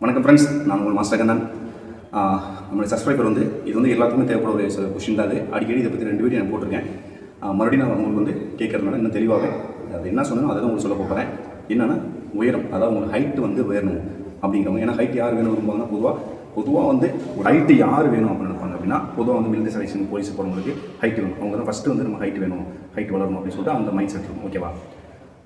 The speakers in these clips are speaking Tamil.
வணக்கம் ஃப்ரெண்ட்ஸ் நான் உங்கள் மாஸ்டர் கண்ணன். ஆஹ் நம்மளுடைய சப்ஸ்கிரைபர் வந்து இது வந்து எல்லாத்துக்குமே தேவைப்பட ஒரு கொஷின் தான் அது. அடிக்கடி இதை பற்றி ரெண்டு வீடியோ நான் போட்டிருக்கேன். மறுபடியும் நான் உங்களுக்கு வந்து கேட்கறதுனால இன்னும் தெளிவாகவே அது என்ன சொன்னோ அதை தான் உங்களுக்கு சொல்ல போகிறேன் என்னென்னா உயரம் அதாவது உங்களுக்கு ஹைட்டு வந்து உயரணும் அப்படிங்கிறவங்க. ஏன்னா ஹைட் யார் வேணும் விரும்புவாங்கன்னா பொதுவாக பொதுவாக வந்து ஒரு ஹைட்டு யார் வேணும் அப்படின்னு நினைப்பாங்க அப்படின்னா பொதுவாக வந்து மிலிட்டரி செலெக்ஷன் போலீஸ் போகிறவங்களுக்கு ஹைட் வேணும். அவங்க தான் ஃபஸ்ட்டு வந்து நம்ம ஹைட் வேணும் ஹைட் வளரணும் அப்படின்னு சொல்லிட்டு அந்த மைண்ட் செட் இருக்கும் ஓகேவா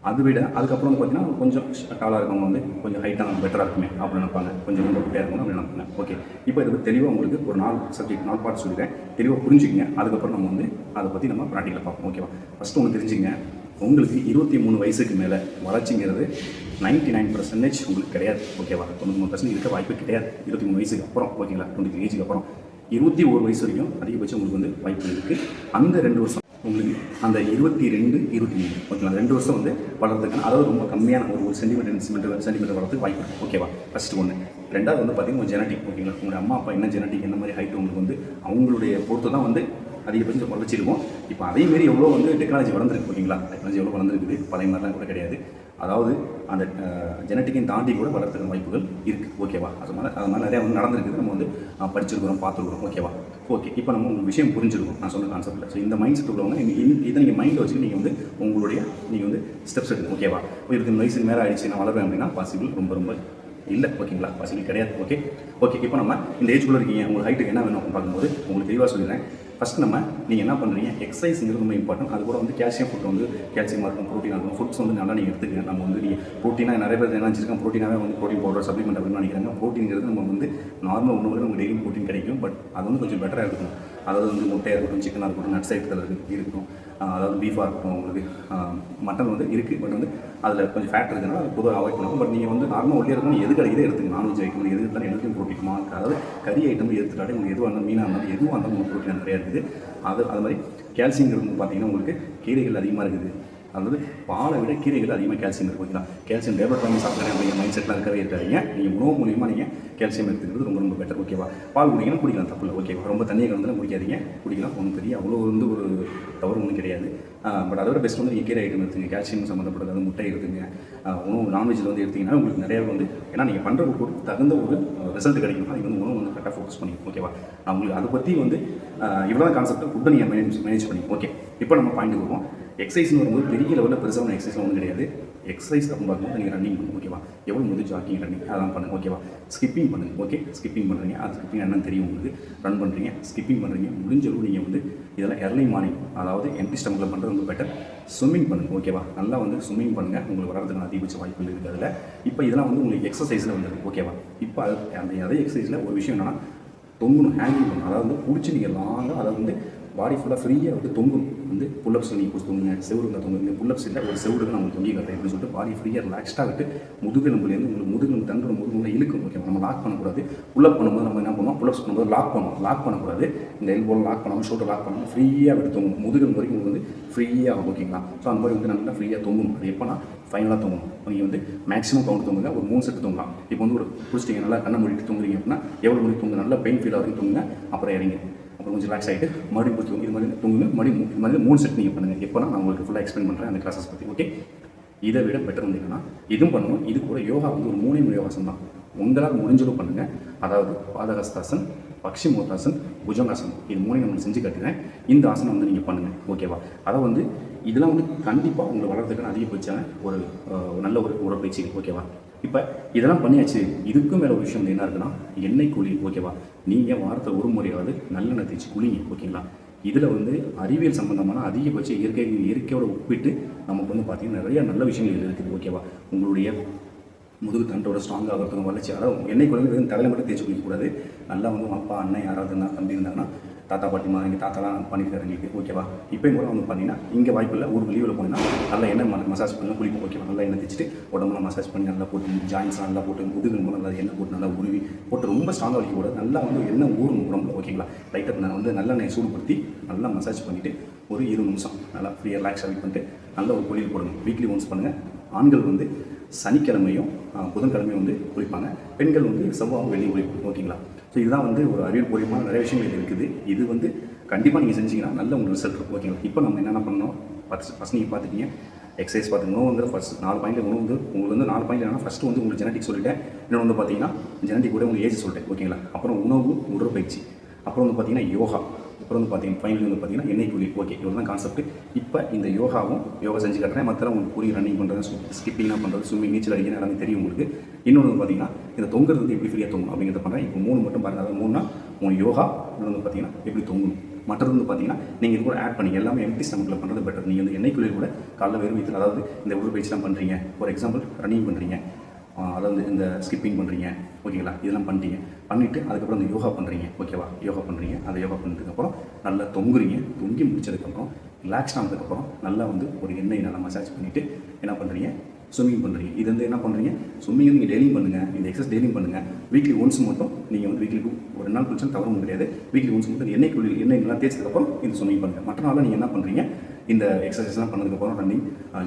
அது விட அதுக்கப்புறம் வந்து பார்த்தீங்கன்னா கொஞ்சம் டாலாக இருக்கவங்க வந்து கொஞ்சம் ஹைட்டாக பெட்டராக இருக்குமே அப்படின்னு நினைப்பாங்க. கொஞ்சம் ரொம்ப குட்டியாக இருக்கணும் அப்படின்னு நினைப்பாங்க. ஓகே இப்போ இதை பற்றி தெளிவாக உங்களுக்கு ஒரு நாலு சப்ஜெக்ட் நாலு பார்ட் சொல்லிடுறேன். தெளிவாக புரிஞ்சுக்கங்க. அதுக்கப்புறம் நம்ம வந்து அதை பற்றி நம்ம ப்ராக்டிக்கலாக பார்ப்போம். ஓகேவா ஃபஸ்ட்டு ஒன்று தெரிஞ்சுங்க உங்களுக்கு இருபத்தி மூணு வயசுக்கு மேலே வளர்ச்சிங்கிறது நைன்ட்டி நைன் பர்சன்டேஜ் உங்களுக்கு கிடையாது. ஓகேவா தொண்ணூறு மூணு பர்சன்ட் இருக்க வாய்ப்பு கிடையாது. இருபத்தி மூணு வயசுக்கு அப்புறம் ஓகேங்களா டுவெண்ட்டி த்ரீ ஏஜுக்கு அப்புறம். இருபத்தி ஒரு வயசு வரைக்கும் அதிகபட்சம் உங்களுக்கு வந்து வாய்ப்பு இருக்குது அந்த ரெண்டு வருஷம் உங்களுக்கு அந்த இருபத்தி ரெண்டு இருபத்தி மூணு. ஓகேங்களா ரெண்டு வருஷம் வந்து வளர்றதுக்கான அதாவது ரொம்ப கம்மியான ஒரு ஒரு சென்டிமீட்டர் சென்டிமீட்டர் சென்டிமீட்டர் வாய்ப்பு இருக்குது ஓகேவா ஃபஸ்ட்டு ஒன்று ரெண்டாவது வந்து பார்த்தீங்கன்னா ஜெனட்டிக் ஓகேங்களா உங்களுடைய அம்மா அப்பா என்ன ஜெனட்டிக் என்ன மாதிரி ஹைட் உங்களுக்கு வந்து அவங்களுடைய பொறுத்து தான் வந்து அதிகபட்சம் வளர்ச்சிருக்கும் இப்போ அதேமாரி எவ்வளோ வந்து டெக்னாலஜி வளர்ந்துருக்கு ஓகேங்களா டெக்னாலஜி எவ்வளோ வளர்ந்துருக்குது? பழைய மாதிரிலாம் கூட கிடையாது. அதாவது அந்த ஜெனட்டிக்கையும் தாண்டி கூட வளர்த்துக்கிற வாய்ப்புகள் இருக்குது ஓகேவா அது மாதிரி அது மாதிரி நிறையா வந்து நடந்திருக்குது. நம்ம வந்து படிச்சிருக்கிறோம் பார்த்துருக்குறோம். ஓகேவா ஓகே இப்போ நம்ம உங்களுக்கு விஷயம் புரிஞ்சிருக்கும். நான் சொன்ன கான்செப்ட்டில் ஸோ இந்த மைண்ட் செட் உள்ளவங்க இதை நீங்கள் மைண்டில் வச்சு நீங்கள் வந்து உங்களுடைய நீங்கள் வந்து ஸ்டெப்ஸ் எடுக்கணும். ஓகேவா இப்போ இருபத்தி வயசுக்கு மேலே ஆயிடுச்சு நான் வளர்றேன் அப்படின்னா பாசிபிள் ரொம்ப ரொம்ப இல்லை ஓகேங்களா பாசிபிள் கிடையாது. ஓகே ஓகே இப்போ நம்ம இந்த ஏஜ்குள்ளே இருக்கீங்க உங்களுக்கு ஹைட்டுக்கு என்ன வேணும் அப்படின்னு பார்க்கும்போது உங்களுக்கு தெளிவாக சொல்லிடுறேன். ஃபஸ்ட் நம்ம நீங்கள் என்ன பண்ணுறீங்க எக்ஸசைஸ்ங்கிறது ரொம்ப இம்பார்ட்டன்ட் அது கூட வந்து கேல்சியம் ஃபுட் வந்து கேல்சியமாக இருக்கும் ப்ரோட்டீனாக இருக்கும். ஃபுட்ஸ் வந்து நல்லா நீங்கள் எடுத்துக்கங்க. நம்ம வந்து நீங்கள் ப்ரோட்டீனாக நிறைய பேர் என்ன நினச்சிருக்கோம் ப்ரோட்டீனாகவே வந்து ப்ரோட்டீன் பவுடர் சப்ளிமெண்ட் அப்படின்னு நினைக்கிறாங்க. ப்ரோட்டீன்ங்கிறது நம்ம வந்து நார்மல் உணவுகள் நமக்கு டெய்லியும் ப்ரோட்டீன் கிடைக்கும். பட் அது வந்து கொஞ்சம் பெட்டராக இருக்கும் அதாவது வந்து முட்டையாக இருக்கட்டும் சிக்கனாக இருக்கட்டும் நட்ஸ் ஐட்டத்தில் இருக்கு இருக்கட்டும். அதாவது பீஃபாக இருக்கட்டும் உங்களுக்கு மட்டன் வந்து இருக்குது பட் வந்து அதில் கொஞ்சம் ஃபேட் இருக்குதுன்னா அது பொதுவாக அவாய்ட் பண்ணணும் பட் நீங்கள் வந்து நார்மல் ஒல்லியாக இருக்கணும் எது கிடைக்குதோ எடுத்துங்க நான்வெஜ் ஐட்டம் எது இருந்தாலும் எல்லாத்தையும் ப்ரோட்டீன் அதாவது கறி ஐட்டம் எடுத்துட்டாலே உங்களுக்கு எதுவாக இருந்தாலும் மீனாக இருந்தாலும் எதுவாக இருந்தாலும் உங்களுக்கு ப்ரோட்டீன் நிறையா இருக்குது அது அது மாதிரி கால்சியங்கிறது வந்து பார்த்தீங்கன்னா உங்களுக்கு கீரைகள் அதிகமாக இருக்குது. அதாவது பாலை விட கீரைகள் அதிகமாக கால்சியம் இருக்கு ஓகேங்களா கால்சியம் டேப்லெட் வாங்கி சாப்பிட்றேன் அப்படிங்கிற மைண்ட் செட்லாம் இருக்கவே இருக்காதீங்க. நீங்கள் உணவு மூலியமாக நீங்கள் கால்சியம் எடுத்துக்கிறது ரொம்ப ரொம்ப பெட்டர் ஓகேவா பால் குடிக்கலாம் குடிக்கலாம் தப்பு இல்லை ஓகேவா ரொம்ப தண்ணியை கலந்துலாம் குடிக்காதீங்க. குடிக்கலாம் ஒன்றும் பெரிய அவ்வளோ வந்து ஒரு தவறு ஒன்றும் கிடையாது. பட் அதோட பெஸ்ட் வந்து நீங்கள் கீரை ஐட்டம் எடுத்துங்க கால்சியம் சம்மந்தப்பட்டது அது முட்டை எடுத்துங்க உணவு நான்வெஜ்ஜில் வந்து எடுத்திங்கன்னா உங்களுக்கு நிறைய வந்து ஏன்னா நீங்கள் பண்ணுற ஒரு தகுந்த ஒரு ரிசல்ட் கிடைக்கும். அது வந்து உணவு வந்து கரெக்டாக ஃபோக்கஸ் பண்ணி ஓகேவா நான் உங்களுக்கு அதை பற்றி வந்து இவ்வளோ கான்செப்ட் ஃபுட்டை நீங்கள் மேனேஜ் மேனேஜ் பண்ணி ஓகே இப்போ நம்ம பாயிண்ட் வருவோம். எக்ஸசைஸ்னு வரும்போது பெரிய லெவலில் பெருசாக எக்ஸசைஸ் ஒன்றும் கிடையாது. எக்ஸசைஸ் அப்படின்னு பார்க்கும்போது நீங்கள் ரன்னிங் பண்ணுங்க ஓகேவா எவ்வளோ வந்து ஜாக்கிங் ரன்னிங் அதெல்லாம் பண்ணுங்க ஓகேவா ஸ்கிப்பிங் பண்ணுங்க ஓகே ஸ்கிப்பிங் பண்ணுறீங்க அது ஸ்கிப்பிங் என்னன்னு தெரியும் உங்களுக்கு. ரன் பண்ணுறீங்க ஸ்கிப்பிங் பண்ணுறீங்க முடிஞ்சளவு நீங்கள் வந்து இதெல்லாம் எர்லி மார்னிங் அதாவது எம்டி ஸ்டமில் பண்ணுறது ரொம்ப பெட்டர் ஸ்விம்மிங் பண்ணுங்க ஓகேவா நல்லா வந்து ஸ்விம்மிங் பண்ணுங்கள் உங்களுக்கு வர்றதுக்கு அதிகபட்ச வாய்ப்புகள் இருக்குது அதில். இப்போ இதெல்லாம் வந்து உங்களுக்கு எக்ஸசைஸில் வந்தது ஓகேவா இப்போ அது அந்த அதே எக்ஸசைஸில் ஒரு விஷயம் என்னென்னா தொங்கணும் ஹேங்கிங் பண்ணணும். அதாவது வந்து பிடிச்சி நீங்கள் லாங்காக அதை வந்து பாடி ஃபுல்லாக ஃப்ரீயாக வந்து தொங்கும். வந்து புல்லப்ஸ் நீங்கள் பிடிச்சி தொங்குங்க செவருங்க தொங்குங்க. புல்லப்ஸ் இல்லை ஒரு செவருக்கு நான் உங்களுக்கு தொங்கி கட்டுறேன் அப்படின்னு சொல்லிட்டு பாடி ஃப்ரீயாக ரிலாக்ஸ்டாக விட்டு முதுகெலும்புலேருந்து உங்களுக்கு முதுகெலும்பு தண்டோட முதுகுல இழுக்கும் ஓகே நம்ம லாக் பண்ணக்கூடாது. புல்லப் பண்ணும்போது நம்ம என்ன பண்ணுவோம்? புல்லப்ஸ் பண்ணும்போது லாக் பண்ணுவோம். லாக் பண்ணக்கூடாது. இந்த எல்போல் லாக் பண்ணாமல் ஷோட்டை லாக் பண்ணாமல் ஃப்ரீயாக விட்டு தொங்கும். முதுகெலும்பு வரைக்கும் உங்களுக்கு வந்து ஃப்ரீயாக ஓகேங்களா ஸோ அந்த மாதிரி வந்து நல்லா ஃப்ரீயாக தொங்கும். அது எப்போனா ஃபைனலாக தூங்கணும் நீங்கள் வந்து மேக்ஸிமம் கவுண்ட் தூங்குங்க. ஒரு மூணு செட்டு தூங்கலாம். இப்போ வந்து ஒரு பிடிச்சிட்டிங்க நல்லா கண்ணை மூடிட்டு தூங்குறீங்க அப்படின்னா எவ்வளோ மணி தூங்க நல்லா பெயின் ஃபீல் ஆகுது தூங்குங்க. அப்புறம் இறங்கி கொஞ்சம் ரிலாக்ஸ் ஆகிட்டு மறுபடியும் போய் தூங்கி இது மாதிரி தூங்குங்க. மறுபடியும் இது மாதிரி மூணு செட் நீங்கள் பண்ணுங்கள் எப்போனா நான் உங்களுக்கு ஃபுல்லாக எக்ஸ்பிளைன் பண்ணுறேன் அந்த கிளாஸஸ் பற்றி ஓகே இதை விட பெட்டர் வந்து என்னென்னா இதுவும் பண்ணணும் இது கூட யோகா வந்து ஒரு மூணே மூணு யோகாசம் தான். உங்களால் முடிஞ்சளவு பண்ணுங்கள் அதாவது பாதகஸ்தாசன் பக்ஷிமோத்தாசன் புஜங்காசனம் இது மூணையும் நம்ம செஞ்சு கட்டுறேன் இந்த ஆசனம் வந்து நீங்கள் பண்ணுங்கள் ஓகேவா அதை வந்து இதெல்லாம் வந்து கண்டிப்பாக உங்களை வளர்றதுக்கான அதிகபட்சமான ஒரு நல்ல ஒரு உடற்பயிற்சி ஓகேவா இப்போ இதெல்லாம் பண்ணியாச்சு. இதுக்கும் மேலே ஒரு விஷயம் வந்து என்ன இருக்குன்னா எண்ணெய் குழி ஓகேவா நீங்கள் வாரத்தை ஒரு முறையாவது நல்லெண்ணெய் தேய்ச்சி குளிங்க ஓகேங்களா இதில் வந்து அறிவியல் சம்பந்தமான அதிகபட்ச இயற்கை இயற்கையோட ஒப்பிட்டு நமக்கு வந்து பார்த்திங்கன்னா நிறைய நல்ல விஷயங்கள் இதில் இருக்குது ஓகேவா உங்களுடைய முதுகு தண்டோட ஸ்ட்ராங் ஆகிறதுக்கும் வளர்ச்சி அதாவது எண்ணெய் குழந்தை வெறும் தலையில் மட்டும் தேய்ச்சி குளிக்கக்கூடாது. நல்லா வந்து அப்பா அண்ணன் யாராவது இருந்தால் தம்பி இருந்தாங்கன்னா தாத்தா பாட்டிமா எங்கள் தாத்தாலாம் பண்ணியிருக்காரு எங்களுக்கு ஓகேவா இப்போயும் கூட வந்து பண்ணினா இங்கே வாய்ப்பு இல்லை ஊருக்கு லீவில் போனீங்கன்னா நல்லா எண்ணெய் மசாஜ் பண்ணி குளிப்போம் ஓகேவா நல்லா எண்ணெய் தேய்ச்சிட்டு உடம்புல மசாஜ் பண்ணி நல்லா போட்டு ஜாயின்ஸ் நல்லா போட்டு முதுகு நல்லா எண்ணெய் போட்டு நல்லா உருவி போட்டு ரொம்ப ஸ்ட்ராங்காக வைக்க கூட நல்லா வந்து எண்ணெய் ஊறும் உடம்புல ஓகேங்களா லைட்டாக நான் வந்து நல்லெண்ணெய் சூடுபடுத்தி நல்லா மசாஜ் பண்ணிவிட்டு ஒரு இருபது நிமிஷம் நல்லா ஃப்ரீயாக ரிலாக்ஸாக வெயிட் பண்ணிட்டு நல்ல ஒரு குளியல் போடுங்க வீக்லி ஒன்ஸ் பண்ணுங்கள் ஆண்கள் வந்து சனிக்கிழமையும் புதன்கிழமையும் வந்து குளிப்பாங்க. பெண்கள் வந்து செவ்வாயும் வெளியே குளிப்பாங்க ஓகேங்களா ஸோ இதுதான் வந்து ஒரு அறிவியல் பூர்வமான நிறைய விஷயங்கள் இருக்குது. இது வந்து கண்டிப்பாக நீங்கள் செஞ்சீங்கன்னா நல்ல உங்களுக்கு ரிசல்ட் இருக்கும். ஓகேங்களா இப்போ நம்ம என்னென்ன பண்ணோம் ஃபஸ்ட் ஃபஸ்ட் நீங்கள் பார்த்துட்டீங்க. எக்ஸசைஸ் பார்த்து உணவு வந்து ஃபஸ்ட் நாலு பாயிண்ட் உணவு வந்து உங்களுக்கு வந்து நாலு பாயிண்ட் என்னன்னா ஃபஸ்ட்டு வந்து உங்களுக்கு ஜெனட்டிக் சொல்லிட்டேன். இன்னொன்று வந்து பார்த்தீங்கன்னா ஜெனட்டிக் கூட உங்களுக்கு ஏஜ் சொல்லிட்டேன். ஓகேங்களா அப்புறம் உணவு உடற்பயிற்சி. அப்புறம் வந்து பார்த்தீங்கன்னா யோகா. அப்புறம் வந்து பார்த்தீங்கன்னா ஃபைனல் வந்து பார்த்தீங்கன்னா எண்ணெய் குழி ஓகே இவ்வளோ தான் கான்செப்ட் இப்போ இந்த யோகாவும் யோகா செஞ்சு கட்டுறேன் மற்ற உங்களுக்கு புரிய ரன்னிங் பண்ணுறது ஸ்கிப்பிங்லாம் பண்ணுறது ஸ்விம்மிங் நீச்சல் அடிக்கிற எல்லாமே தெரியும் உங்களுக்கு. இன்னொன்று வந்து பார்த்தீங்கன்னா இந்த தொங்குறது வந்து எப்படி ஃப்ரீயாக தொங்கும் அப்படிங்கிறத பண்ணுறேன் இப்போ மூணு மட்டும் பாருங்கள் அதாவது மூணுனா மூணு யோகா இன்னொன்று வந்து பார்த்தீங்கன்னா எப்படி தொங்கும் மற்றது வந்து பார்த்தீங்கன்னா நீங்கள் இது கூட ஆட் பண்ணி எல்லாமே எம்டி ஸ்டமக்கில் பண்ணுறது பெட்டர் நீங்கள் வந்து எண்ணெய் குளிர் கூட காலைல வெறும் வீட்டில் அதாவது இந்த உடற்பயிற்சிலாம் பண்ணுறீங்க ஃபார் எக்ஸாம்பிள் ரன்னிங் பண்ணுறீங்க அதாவது இந்த ஸ்கிப்பிங் பண்ணுறீங்க ஓகேங்களா? இதெல்லாம் பண்ணிட்டீங்க பண்ணிவிட்டு அதுக்கப்புறம் இந்த யோகா பண்ணுறீங்க ஓகேவா? யோகா பண்ணுறீங்க அந்த யோகா பண்ணதுக்கப்புறம் நல்லா தொங்குறீங்க. தொங்கி முடிச்சதுக்கப்புறம் ரிலாக்ஸ் ஆனதுக்கப்புறம் நல்லா வந்து ஒரு எண்ணெய் நல்லா மசாஜ் பண்ணிவிட்டு என்ன பண்ணுறீங்க ஸ்விம்மிங் பண்ணுறீங்க இது வந்து என்ன பண்ணுறீங்க ஸ்விம்மிங் நீங்கள் டெய்லியும் பண்ணுங்கள் இந்த எக்ஸசைஸ் டெய்லியும் பண்ணுங்கள் வீக்லி ஒன்ஸ் மட்டும் நீங்கள் வந்து வீக்லி ஒரு நாள் குளிச்சாலும் தவறும் கிடையாது. வீக்லி ஒன்ஸ் மட்டும் எண்ணெய் குழி எண்ணெய் நல்லா தேய்ச்சதுக்கப்புறம் இந்த ஸ்விம்மிங் பண்ணுங்கள் மற்ற நாளில் நீங்கள் என்ன பண்ணுறீங்க இந்த எக்ஸசைஸ்லாம் பண்ணதுக்கப்புறம் ரன்னிங்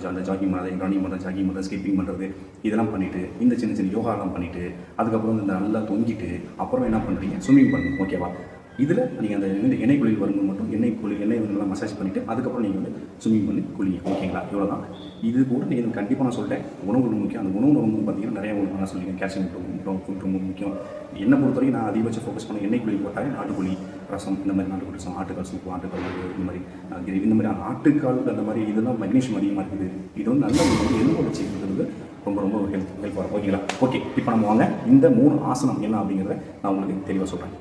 அந்த ஜாகிங் பண்ணுறது ரன்னிங் பண்ணுறது ஜாகிங் பண்ணுறது ஸ்கிப்பிங் பண்ணுறது இதெல்லாம் பண்ணிவிட்டு இந்த சின்ன சின்ன யோகாலாம் பண்ணிவிட்டு அதுக்கப்புறம் வந்து இந்த நல்லா தொங்கிட்டு அப்புறம் என்ன பண்ணுறீங்க ஸ்விம்மிங் பண்ணணும் ஓகேவா இதில் நீங்கள் அந்த எண்ணெய் குளியல் வரும்போது மட்டும் எண்ணெய் குளி எண்ணெய் வந்து நல்லா மசாஜ் பண்ணிவிட்டு அதுக்கப்புறம் நீங்கள் வந்து ஸ்விம்மிங் பண்ணி குளிங்க ஓகேங்களா இவ்வளோ தான் இது கூட நீங்கள் கண்டிப்பாக நான் சொல்லிட்டேன் உணவு ரொம்ப முக்கியம். அந்த உணவு ரொம்ப பார்த்தீங்கன்னா நிறைய உணவு நான் சொல்லியிருக்கேன் கேல்சியம் ரொம்ப ஃபுட் ரொம்ப முக்கியம். என்னை பொறுத்தவரைக்கும் நான் அதிகபட்சம் ஃபோக்கஸ் பண்ண எண்ணெய் குழி போட்டாலே நாட்டுக்குழி. ரசம் இந்த மாதிரி நாட்டுக்குழி ரசம் ஆட்டுக்கால் சூப்பு ஆட்டுக்கால் இந்த மாதிரி கிரேவி இந்த மாதிரி ஆட்டுக்கால் அந்த மாதிரி இதெல்லாம் மெக்னீஷியம் அதிகமாக இருக்குது. இது வந்து நல்ல ஒரு வந்து எலும்பு வச்சு ரொம்ப ரொம்ப ஒரு ஹெல்ப் ஹெல்ப் ஆகும் ஓகேங்களா ஓகே இப்போ நம்ம வாங்க. இந்த மூணு ஆசனம் என்ன அப்படிங்கிறத நான் உங்களுக்கு தெளிவாக சொல்கிறேன்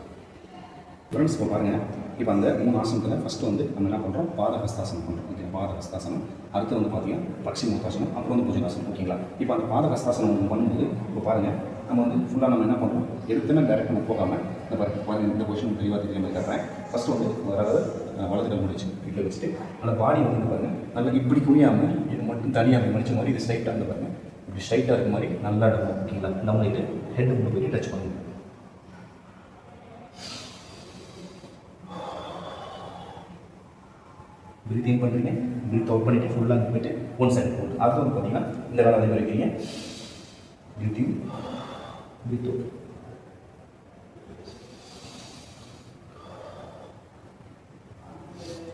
ஃப்ரெண்ட்ஸ் இப்போ பாருங்கள் இப்போ அந்த மூணு ஆசனத்தில் ஃபஸ்ட்டு வந்து நம்ம என்ன பண்ணுறோம் பாதஹஸ்தாசனம் பண்ணுறோம் ஓகே பாதஹஸ்தாசனம். அடுத்து வந்து பார்த்தீங்கன்னா பக்ஷி முத்தாசனம் அப்புறம் வந்து புஜங்காசனம் ஓகேங்களா இப்போ அந்த பாதஹஸ்தாசனம் பண்ணும்போது இப்போ பாருங்கள் நம்ம வந்து ஃபுல்லாக நம்ம என்ன பண்ணுறோம் எடுத்துமே டேரக்ட் நம்ம போகாமல் இந்த பாருங்கள் இந்த பொசிஷன் தெளிவாக தெரியாமல் மாதிரி காட்டுறேன் ஃபஸ்ட்டு வந்து அதாவது அஹ், முடிச்சு வீட்டில் வச்சுட்டு அந்த பாடி வந்து பாருங்கள் நல்லா இப்படி குனியாமல் இது மட்டும் தனியாக மடிச்ச மாதிரி இது ஸ்ட்ரைட்டாக இருந்து பாருங்கள் இப்படி ஸ்ட்ரைட்டாக இருக்க மாதிரி நல்லா இருக்கும் ஓகேங்களா நம்ம இது ஹெட் மூணு போய் டச் பண்ணுங்க. ப்ரீத்திங் பண்ணுறீங்க ப்ரீத் அவுட் பண்ணிட்டு ஃபுல்லாக அங்கே போயிட்டு ஒன் சைடு போட்டு அடுத்து வந்து பார்த்தீங்கன்னா இந்த வேலை அதே மாதிரி இருக்கீங்க ப்ரீத்திங் பிரீத்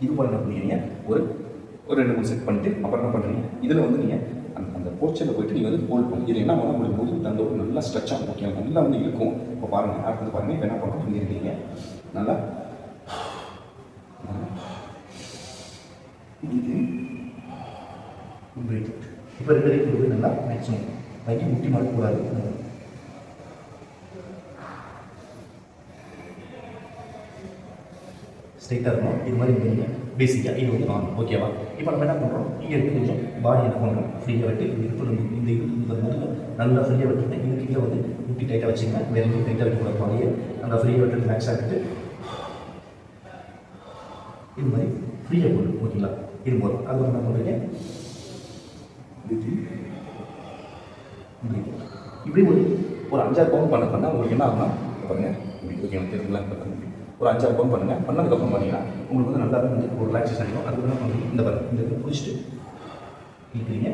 இது போல் என்ன பண்ணுறீங்க ஒரு ஒரு ரெண்டு மூணு செட் பண்ணிட்டு அப்புறம் என்ன பண்ணுறீங்க இதில் வந்து நீங்கள் அந்த அந்த போர்ச்சரில் போயிட்டு நீங்கள் வந்து ஹோல்ட் பண்ணி இது என்ன பண்ண உங்களுக்கு முதுகு அந்த ஒரு நல்லா ஸ்ட்ரெச் ஆகும் ஓகே நல்லா வந்து இருக்கும் இப்போ பாருங்கள் அடுத்தது பாருங்கள் இப்போ என்ன பண்ணுறோம் இங்கே இருக்கீங்க நல்லா. இது இப்போ ரெண்டு நல்லா மேக்ஸிமம் வைக்க முட்டி மாட்டக்கூடாது ஸ்ட்ரைட்டாக இருக்கணும். இது மாதிரி இருந்தீங்க பேசிக்காக இது வந்து நான் ஓகேவா இப்போ நம்ம என்ன பண்ணுறோம் இங்கே இருக்க கொஞ்சம் பாடி என்ன பண்ணுறோம் ஃப்ரீயாக விட்டு இந்த இடுப்பு இந்த இடுப்பு நல்லா ஃப்ரீயாக விட்டுருங்க இந்த கீழே வந்து முட்டி டைட்டாக வச்சுங்க வேறு எங்கேயும் டைட்டாக கூட பாடியை நல்லா ஃப்ரீயாக விட்டு ரிலாக்ஸ் ஆகிட்டு இது மாதிரி ஃப்ரீயாக போடும் ஓகேங்களா இது போதும். அது என்ன பண்ணுறீங்க இப்படி ஒரு ஒரு அஞ்சாறு பவுன் பண்ண பண்ணால் உங்களுக்கு என்ன ஆகும்னா பாருங்க. இப்படி ஓகே தெரியுங்களா ஒரு அஞ்சாறு பவுன் பண்ணுங்கள் பண்ணதுக்கப்புறம் பார்த்தீங்கன்னா உங்களுக்கு வந்து நல்லா வந்து ஒரு ரிலாக்ஸேஷன் ஆகிடும் அதுக்கு என்ன பண்ணுறீங்க இந்த பாருங்க இந்த இதை பிடிச்சிட்டு இழுக்கிறீங்க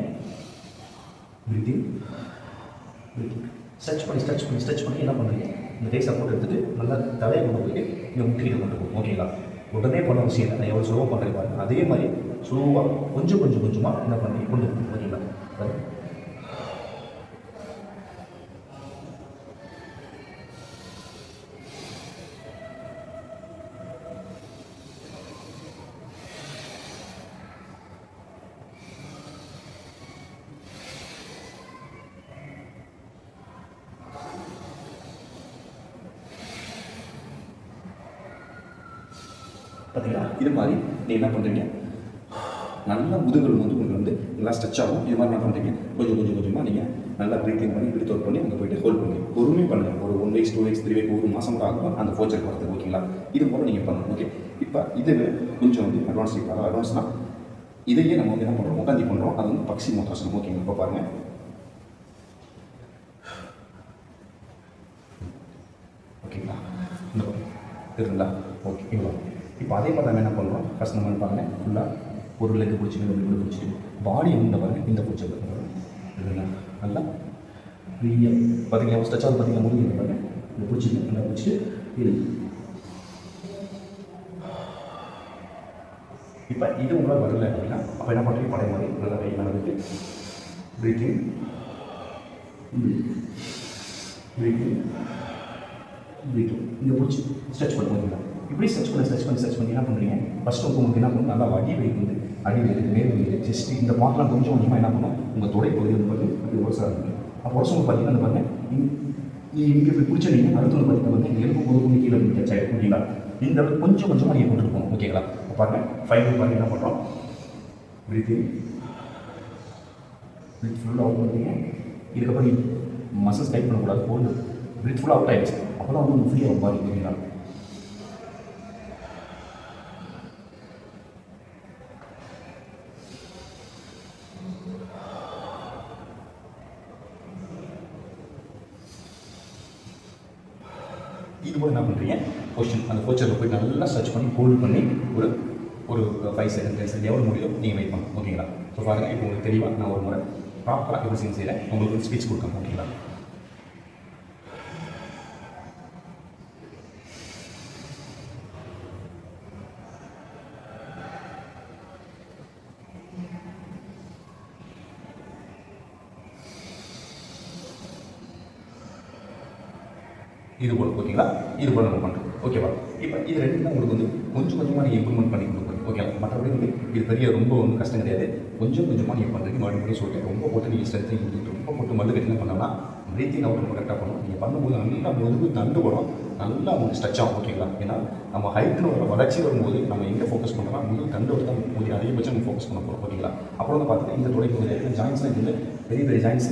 பிரீத்திங் ஸ்ட்ரெச் பண்ணி ஸ்ட்ரெச் பண்ணி ஸ்ட்ரெச் பண்ணி என்ன பண்ணுறீங்க இந்த கை சப்போர்ட் எடுத்துட்டு நல்லா தலையை கொண்டு போயிட்டு இங்கே முட்டிக்கிட்டு கொண்டு போகும். ஓகேங்களா உடனே பண்ண விஷயம் இல்லை நான் எவ்வளோ ஸ்லோவாக பண்ணுறேன் பாருங்க. அதே மாதிரி ஸ்லோவாக கொஞ்சம் கொஞ்சம் கொஞ்சமாக என்ன பண்ணுறீங்க கொண்டு போகும். ஓகேங்களா பார்த்தீங்களா இது மாதிரி நீங்கள் என்ன பண்ணுறீங்க நல்லா முதுகுகள் வந்து உங்களுக்கு வந்து நல்லா ஸ்ட்ரெச் ஆகும். இது மாதிரி என்ன பண்ணுறீங்க கொஞ்சம் கொஞ்சம் கொஞ்சமாக நீங்கள் நல்லா ப்ரீத்திங் பண்ணி இப்படி தோட் பண்ணி அங்கே போய்ட்டு ஹோல்ட் பண்ணி. பொறுமையாக பண்ணுங்கள் ஒரு one weeks two weeks three week ஒரு மாதம் கூட ஆகும் அந்த ஃபோச்சர் வரது ஓகேங்களா இது போல் நீங்கள் பண்ணணும் ஓகே இப்போ இது கொஞ்சம் வந்து அட்வான்ஸ் அதாவது அட்வான்ஸ்னால் இதையே நம்ம வந்து என்ன பண்ணுறோம் உட்காந்து பண்ணுறோம் அது வந்து பக்ஷி மோத்தாசனம் ஓகேங்க இப்போ பாருங்கள் ஓகேங்களா இந்த ஓகே இவ்வளோ இப்போ அதே மாதிரி நம்ம என்ன பண்ணுறோம்? ஃபஸ்ட் நம்ம பாருங்கள் ஃபுல்லாக ஒரு லெக்கு பிடிச்சிட்டு ரெண்டு லெக்கு பிடிச்சிட்டு பாடி இந்த பாருங்கள் இந்த பிடிச்ச பாருங்க. நல்லா ஃப்ரீயாக பார்த்தீங்களா ஸ்ட்ரெச் ஆகுது பார்த்தீங்களா முடியும் பாருங்க. இதை பிடிச்சிட்டு நல்லா பிடிச்சிட்டு இது இப்போ இது உங்களால் வரல அப்படின்னா அப்போ என்ன பண்ணுறீங்க பழைய மாதிரி நல்லா கை நடந்துட்டு ப்ரீத்திங் ப்ரீத்திங் ப்ரீத்திங் இங்கே பிடிச்சி ஸ்ட்ரெச் பண்ணுவீங்க இப்படி சர்ச் பண்ணி சர்ச் பண்ணி சர்ச் பண்ணி. என்ன பண்ணுறீங்க? ஃபஸ்ட்டு உங்களுக்கு என்ன பண்ணும் நல்லா வடி வைக்குது அடி வைக்குது மேல் வைக்குது ஜஸ்ட் இந்த பாட்டெலாம் கொஞ்சம் கொஞ்சமாக என்ன பண்ணும் உங்கள் தொடை பகுதி வந்து பார்த்து அப்படி உரசாக இருக்குது அப்போ உரசவங்க பார்த்தீங்கன்னா அந்த பாருங்க இங்கே இப்படி பிடிச்ச நீங்கள் பார்த்தீங்கன்னா வந்து எலும்பு பொது கீழே டச் ஆகிடும் ஓகேங்களா இந்த அளவுக்கு கொஞ்சம் கொஞ்சமாக நீங்கள் கொண்டுருக்கணும் ஓகேங்களா பாருங்கள் பாருங்க ஃபைவ் பாருங்க என்ன பண்ணுறோம் பிரீத்திங் பிரீத் ஃபுல்லாக அவுட் பண்ணுறீங்க இதுக்கப்புறம் மசில்ஸ் டைட் பண்ணக்கூடாது போல் பிரீத் ஃபுல்லாக அவுட் ஆகிடுச்சு அப்போ தான் வந்து ஃப்ரீயாக பாருங்க ஓகேங்களா இது போல் என்ன பண்ணுறீங்க கொஸ்டின் அந்த கோச்சரில் போய் நல்லா சர்ச் பண்ணி ஹோல்ட் பண்ணி ஒரு ஒரு ஃபைவ் செகண்ட் டென் செகண்ட் எவ்வளோ முடியும் நீங்கள் வெயிட் பண்ணுங்க ஓகேங்களா ஸோ பாருங்கள் இப்போ உங்களுக்கு தெளிவாக நான் ஒரு முறை ப்ராப்பராக எப்படி செய்ய செய்கிறேன் உங்களுக்கு ஒரு ஸ்பீச் கொடுக்கணும் ஓகேங்களா இது போல் ஓகேங்களா இது போல் நம்ம பண்ணுறோம் ஓகேவா இப்போ இது ரெண்டு தான் உங்களுக்கு வந்து கொஞ்சம் கொஞ்சமாக நீங்கள் இம்ப்ரூவ்மெண்ட் பண்ணி கொடுக்குறோம் ஓகே மற்றபடி வந்து இது பெரிய ரொம்ப ஒன்றும் கஷ்டம் கிடையாது. கொஞ்சம் கொஞ்சமாக நீங்கள் பண்ணுறீங்க மறுபடியும் சொல்லிட்டு ரொம்ப போட்டு நீங்கள் ஸ்ட்ரென்த்தை கொடுத்துட்டு ரொம்ப போட்டு மல்லு கட்டி பண்ணோம்னா பிரீத்திங் அவுட் ரொம்ப கரெக்டாக பண்ணணும். நீங்கள் பண்ணும்போது நல்லா முதுகு தண்டு வரும். நல்லா உங்களுக்கு ஸ்ட்ரெச் ஆகும். ஓகேங்களா ஏன்னா நம்ம ஹைட்டில் வர வளர்ச்சி வரும்போது நம்ம எங்கே ஃபோக்கஸ் பண்ணுறோம்னா முதுகு தண்டு தான் முடியும் அதிகபட்சம் நம்ம ஃபோக்கஸ் பண்ண போகிறோம் ஓகேங்களா அப்புறம் வந்து பார்த்தீங்கன்னா இந்த தொலை பகுதியில் ஜாயின்ஸ்லாம் வந்து பெரிய பெரிய ஜாயின்ஸ்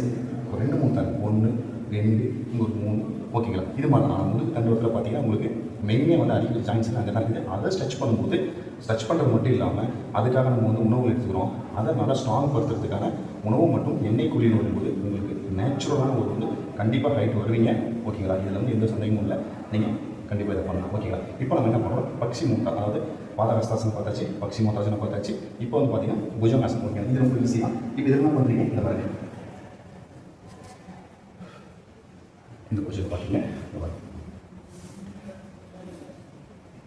ஒரு ரெண்டு மூணு தான் ஒன்று ரெண்டு இங்கே ஒரு மூணு. ஓகேங்களா இது மாதிரி ஆனால் முதுகு தண்டத்தில் பார்த்தீங்கன்னா உங்களுக்கு மெயினே வந்து அதிக ஜாயின்ஸ் அங்கே தான் இருக்குது. அதை ஸ்ட்ரெச் பண்ணும்போது ஸ்ட்ரெச் பண்ணுறது மட்டும் இல்லாமல் அதுக்காக நம்ம வந்து உணவு எடுத்துக்கிறோம். அதை நல்லா ஸ்ட்ராங் படுத்துறதுக்கான உணவு மட்டும் எண்ணெய் குழின்னு வரும்போது உங்களுக்கு நேச்சுரலான ஒரு வந்து கண்டிப்பாக ஹைட் வருவீங்க. ஓகேங்களா இதில் வந்து எந்த சந்தேகமும் இல்லை. நீங்கள் கண்டிப்பாக இதை பண்ணலாம். ஓகேங்களா இப்போ நம்ம என்ன பண்ணுறோம் பக்ஷி மூட்டை அதாவது பாதகஸ்தாசனம் பார்த்தாச்சு பக்ஷி மூட்டாசனம் பார்த்தாச்சு. இப்போ வந்து பார்த்தீங்கன்னா புஜங்காசனம். ஓகே இது ரொம்ப ஈஸி தான். இப்போ இதெல்லாம் என்ன பண்ணுறீங்க இந்த பாருங்க. இந்த பொசிஷன் பார்த்தீங்கன்னா இந்த பாருங்க.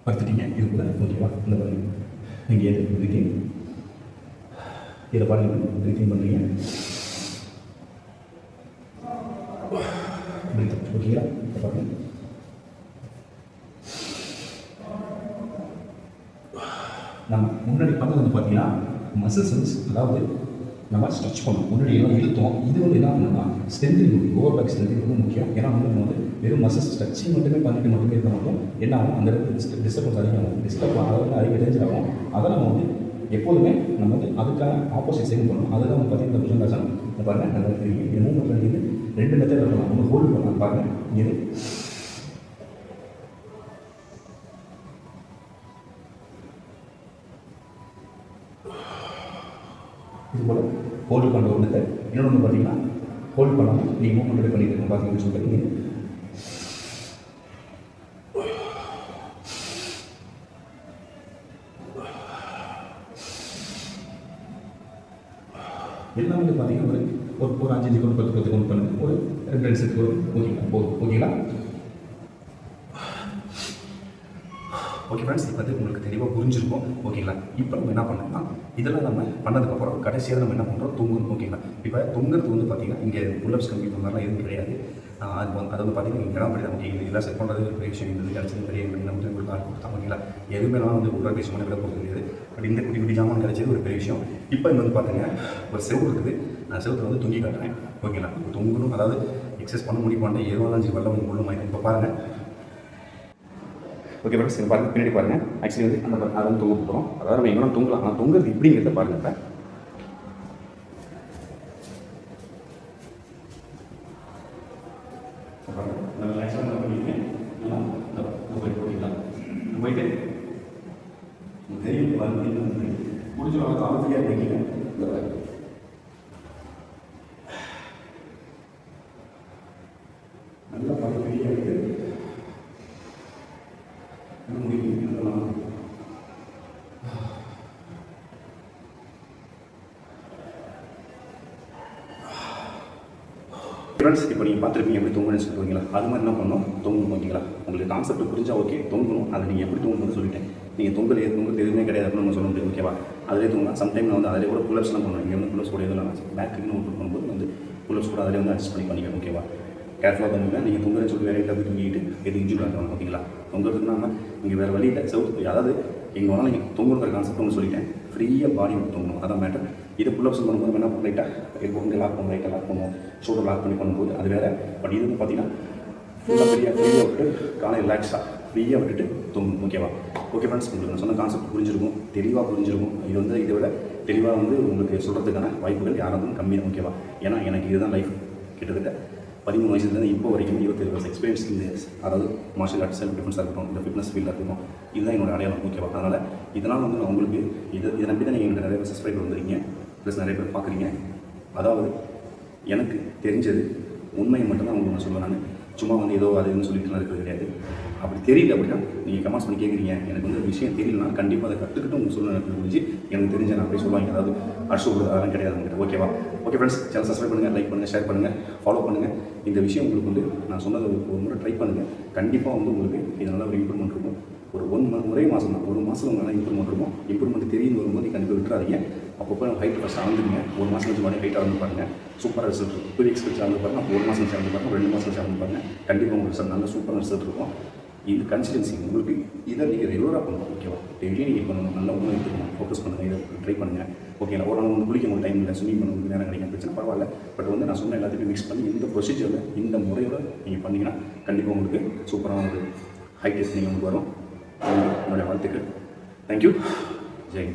படுத்துட்டீங்க. இது ஓகேவா இந்த பாருங்க நீங்கள் எது பிரீத்திங் இதை பாருங்க பிரீத்திங் பண்ணுறீங்க பிரீத்திங் ஓகேங்களா இதை பாருங்க. நம்ம முன்னாடி பண்ணது வந்து பார்த்தீங்கன்னா மசில்ஸ் வந்து அதாவது நம்ம ஸ்ட்ரெச் பண்ணணும். முன்னாடி எல்லாம் இழுத்தோம். இது வந்து என்ன பண்ணணும்னா ஸ்ட்ரென்த்திங் ஓவர் பேக் ஸ்ட்ரென்த்திங் ரொம்ப முக்கியம். ஏன்னா வந்து நம்ம வந்து வெறும் மசில்ஸ் ஸ்ட்ரெச்சிங் மட்டுமே பண்ணிட்டு மட்டுமே இருக்க மாட்டோம் என்ன ஆகும் அந்த இடத்துல டிஸ்டர்பன்ஸ் அதிகமாகும். டிஸ்டர்ப் அதாவது அதிக டேஞ்சர் ஆகும். அதை நம்ம வந்து எப்போதுமே நம்ம வந்து அதுக்கான ஆப்போசிட் சைடு பண்ணணும். அதுதான் வந்து பார்த்தீங்கன்னா புஜங்காசனம் இந்த பாருங்க நல்லா தெரியும் இந்த மூமெண்ட் வந்து ரெண்டு மெத்தட் இருக்கலாம் ஒன்று ஹோல்டு பண்ணலாம். பாருங்கள் இது இது போல் ஹோல்டு பண்ணுற ஒரு இன்னொன்று பார்த்தீங்கன்னா ஹோல்ட் பண்ணாமல் நீங்கள் மூவ்மெண்ட் பண்ணிட்டு இருக்கணும். பார்த்தீங்கன்னு சொல்லி எல்லாம் வந்து பார்த்தீங்கன்னா ஒரு ஒரு ஒரு அஞ்சு அஞ்சு கொண்டு பத்து பத்து கொண்டு பண்ணுங்க ஒரு ரெண்டு ரெண்டு செட் வரும் ஓகேங்களா போதும் ஓகேங்களா ஓகே ஃப்ரெண்ட்ஸ் இப்போ வந்து உங்களுக்கு தெளிவாக புரிஞ்சிருக்கும். ஓகேங்களா இப்போ நம்ம என்ன பண்ணோம்னா இதெல்லாம் நம்ம பண்ணதுக்கப்புறம் கடைசியாக நம்ம என்ன பண்ணுறோம் தூங்கணும். ஓகேங்களா இப்போ தூங்குறது வந்து பார்த்திங்கன்னா இங்கே புல்லப்ஸ் கம்மி இந்த மாதிரிலாம் எதுவும் கிடையாது. அது வந்து அது வந்து பார்த்தீங்கன்னா இங்கே தான் படிதான் நமக்கு இதெல்லாம் செட் பண்ணுறது ஒரு பெரிய விஷயம் இருந்தது கிடச்சது பெரிய நம்ம ஒரு கார் கொடுத்தா ஓகேங்களா எதுவுமே நான் வந்து உடற்பயிற்சி பண்ண விட போகிறது முடியாது பட் இந்த குட்டி குட்டி ஜாமான் கிடைச்சது ஒரு பெரிய விஷயம். இப்போ இங்கே வந்து பார்த்திங்கன்னா ஒரு செவு இருக்குது. நான் செவத்தில் வந்து தொங்கி காட்டுறேன். ஓகேங்களா இப்போ தொங்கணும் அதாவது எக்ஸசைஸ் பண்ண முடியும் பண்ண ஏதோ தான் வெள்ளம் வந்து முள்ளும் ஆயிடும். இப்போ பாருங்கள் ஓகே ஃப்ரெண்ட்ஸ் இங்கே பாருங்கள் பின்னாடி பாருங்கள் ஆக்சுவலி வந்து அந்த அதை வந்து தொங்க போகிறோம் அதாவது நம்ம எங்கே தொங்கலாம். ஆனால் தொங்குறது எப்படிங்கிறத பாருங்கள் இப்போ பாருங்க. நல்லா relax ஆ நல்லா பண்ணிக்கங்க. நல்லா இந்த இந்த போயிட்டு போட்டிங்களா? இந்த போயிட்டு உங்களுக்கு தெரியும் பாருங்க முடிஞ்ச அளவுக்கு அமைதியாக இருக்கீங்க இந்த பாருங்க. நல்லா பார்த்து ஃப்ரீயாக இருக்குது இன்னும் முடியும் இதெல்லாம் ஃப்ரெண்ட்ஸ் இப்போ நீங்கள் பார்த்துருப்பீங்க எப்படி தூங்கணும்னு சொல்லுவீங்களா அது மாதிரி என்ன பண்ணோம் தூங்கணும் ஓகேங்களா? உங்களுக்கு கான்செப்ட் புரிஞ்சா ஓகே தூங்கணும். அதை நீங்கள் எப்படி தூங்கணும்னு சொல்லிட்டேன் நீங்கள் தொங்கல் ஏது தொங்கல் எதுவுமே கிடையாது அப்படின்னு நம்ம சொல்ல முடியும் ஓகேவா அதிலே தூங்கலாம். சம்டைம் நான் வந்து அதிலே கூட புல்லப்ஸ்லாம் பண்ணுவேன். இங்கே வந்து புல்லப்ஸ் கூட எதுவும் பேக்குன்னு ஒர்க் பண்ணும்போது வந்து புல்லப்ஸ் கூட அதிலே வந்து அட்ஜஸ்ட் பண்ணி பண்ணிக்கணும் ஓகேவா கேர்ஃபுல்லாக பண்ணுங்க நீங்கள் தொங்கல்னு சொல்லி வேலையை தப்பி தூங்கிட்டு எது இன்ஜூர் ஆகணும் ஓகேங்களா தொங்குறதுக்கு நம்ம இங்கே வேறு வழி இல்லை செவுத்து அதாவது எங்கே வேணாலும் நீங்கள் தொங்குற கான்செப்ட் ஒன்று சொல்லிட்டேன். ஃப்ரீயாக பாடி விட்டு அதான் மேட்டர் இது புல்லப்ஸ் பண்ணும்போது என்ன பண்ண லைட்டாக எல்போ லாக் பண்ணுவோம் லைட்டாக லாக் பண்ணுவோம். ஷோல்டர் லாக் பண்ணி பண்ணும்போது அது வேறு. பட் இது வந்து பார்த்தீங்கன்னா ஃபுல்லாக ஃப்ரீயாக ஃப்ரீயாக விட்டு காலை ரிலாக்ஸாக ஃப்ரீயாக விட்டுட்டு தூங்கணும். ஓகேவா ஓகே ஃப்ரெண்ட்ஸ் உங்களுக்கு நான் சொன்ன கான்செப்ட் புரிஞ்சிருக்கும். தெளிவாக புரிஞ்சிருக்கும். இது வந்து இதை விட தெளிவாக வந்து உங்களுக்கு சொல்கிறதுக்கான வாய்ப்புகள் யாராவது கம்மி. தான் ஓகேவா ஏன்னா எனக்கு இதுதான் லைஃப் கிட்டத்தட்ட பதிமூணு வயசுலேருந்து இப்போ வரைக்கும் இருபத்தேழு வருஷம் எக்ஸ்பீரியன்ஸ் இந்த அதாவது மார்ஷல் ஆர்ட்ஸ் செல்ஃப் டிஃபென்ஸாக இருக்கட்டும் இந்த ஃபிட்னஸ் ஃபீல்டாக இருக்கட்டும் இதுதான் என்னோட அடையாளம். ஓகேவா அதனால் இதனால் வந்து நான் உங்களுக்கு இதை இதை நம்பி தான் நீங்கள் எனக்கு நிறைய பேர் சப்ஸ்கிரைப் வந்துருக்கீங்க. ப்ளஸ் நிறைய பேர் பார்க்குறீங்க. அதாவது எனக்கு தெரிஞ்சது உண்மையை மட்டும்தான் உங்களுக்கு நான் சொல்லுவேன் நான். சும்மா வந்து ஏதோ அதுன்னு சொல்லிட்டுலாம் இருக்கிறது கிடையாது. அப்படி தெரியல அப்படின்னா நீங்கள் கமெண்ட்ஸ் பண்ணி கேட்குறீங்க எனக்கு வந்து ஒரு விஷயம் தெரியலனா கண்டிப்பாக அதை கற்றுக்கிட்டு உங்களுக்கு எனக்கு தெரிஞ்சு எனக்கு தெரிஞ்ச நான் போய் சொல்லுவாங்க. அதாவது அடிச்சு விடுறது அதெல்லாம் கிடையாது உங்கள்கிட்ட ஓகேவா ஓகே ஃப்ரெண்ட்ஸ் சேனல் சப்ஸ்கிரைப் பண்ணுங்கள் லைக் பண்ணுங்கள் ஷேர் பண்ணுங்கள் ஃபாலோ பண்ணுங்கள் இந்த விஷயம் உங்களுக்கு வந்து நான் சொன்னதை ஒரு முறை ட்ரை பண்ணுங்கள் கண்டிப்பாக வந்து உங்களுக்கு இதனால் ஒரு இம்ப்ரூவ்மெண்ட் இருக்கும். ஒரு ஒன் மந்த் ஒரே மாதம் தான். ஒரு மாதம் உங்களால் இம்ப்ரூவ்மெண்ட் இருக்கும். இம்ப்ரூவ்மெண்ட் தெரியும் வரும்போது கண்டிப்பாக விட்டுறாதீங்க. அப்பப்போ ஹைட் ஃபஸ்ட் ஆகுதுங்க ஒரு மாதம் வச்சு மாதிரி ஹைட் ஆகுது பாருங்கள் சூப்பராக ரிசல்ட் இருக்கும். டூ வீக்ஸ் வச்சு ஆகுது பாருங்கள் ஒரு மாதம் கழிச்சு ஆகுது ரெண்டு மாதம் சேர்ந்து ஆகுது கண்டிப்பாக உங்களுக்கு ரிசல்ட் நல்ல சூப்பராக ரிசல்ட் இருக்கும். இது கன்சிஸ்டன்சி உங்களுக்கு இதை நீங்கள் ரெகுலராக பண்ணணும். ஓகேவா டெய்லி நீங்கள் பண்ணணும். நல்ல உணவு எடுத்துக்கணும். ஃபோக்கஸ் பண்ணுங்கள் இதை ட்ரை பண்ணுங்கள் ஓகே ஒரு நாள் வந்து குளிக்க உங்களுக்கு டைம் இல்லை ஸ்விமிங் பண்ண உங்களுக்கு நேரம் கிடைக்கும் பிரச்சனை பரவாயில்ல. பட் வந்து நான் சொன்ன எல்லாத்தையும் மிக்ஸ் பண்ணி இந்த ப்ரொசீஜரில் இந்த முறையோட நீங்கள் பண்ணீங்கன்னா கண்டிப்பாக உங்களுக்கு சூப்பரான ஒரு ஹைட் நீங்கள் உங்களுக்கு வரும். என்னுடைய வாழ்த்துக்கள். தேங்க்யூ ஜெய்